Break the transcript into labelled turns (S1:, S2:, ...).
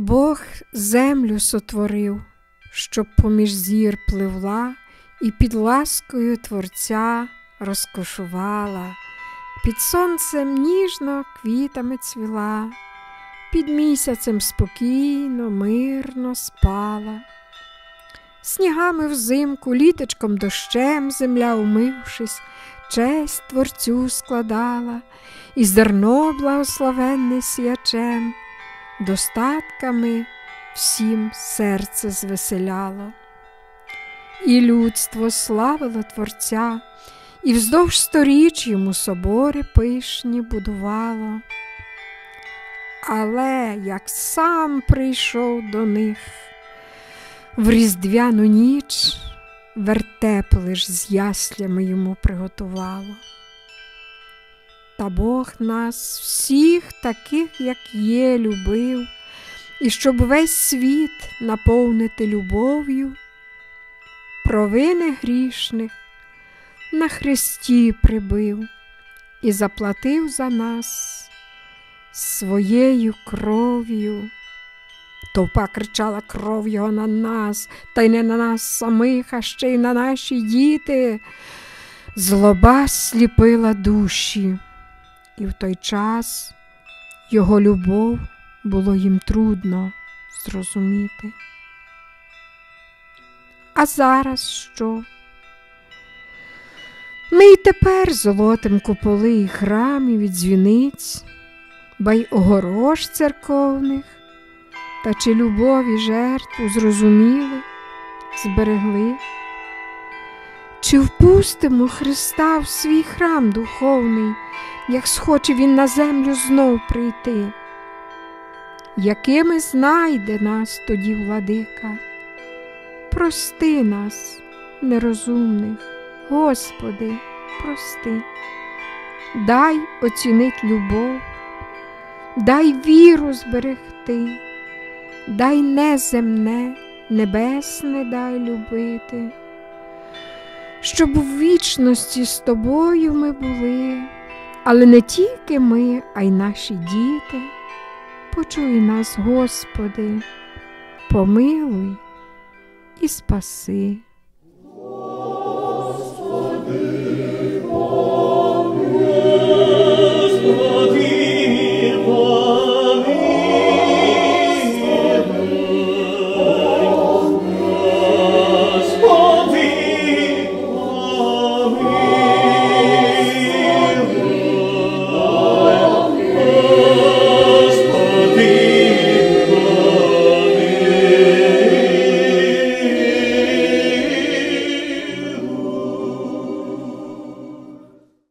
S1: Бог землю сотворив, щоб поміж зір пливла і під ласкою Творця розкошувала, під сонцем ніжно квітами цвіла, під місяцем спокійно, мирно спала. Снігами взимку, літочком дощем земля, умившись, честь творцю складала, і зерно благословенне сіячем, достатками всім серце звеселяло. І людство славило Творця, і вздовж сторіч йому собори пишні будувало. Але як сам прийшов до них в різдвяну ніч, вертеп лиш з яслями йому приготувало. Та Бог нас всіх таких, як є, любив, і щоб весь світ наповнити любов'ю, провини грішних на хресті прибив і заплатив за нас своєю кров'ю. Товпа кричала кров його на нас, та й не на нас самих, а ще й на наші діти. Злоба сліпила душі, і в той час його любов було їм трудно зрозуміти. А зараз що? Ми й тепер золотим куполи і храмів і дзвіниць, ба й огорож церковних, та чи любові жертву зрозуміли, зберегли, чи впустимо Христа в свій храм духовний, як схоче Він на землю знов прийти? Якими знайде нас тоді владика? Прости нас, нерозумних, Господи, прости, дай оцінить любов, дай віру зберегти, дай неземне, небесне дай любити, щоб у вічності з тобою ми були, але не тільки ми, а й наші діти. Почуй нас, Господи, помилуй і спаси.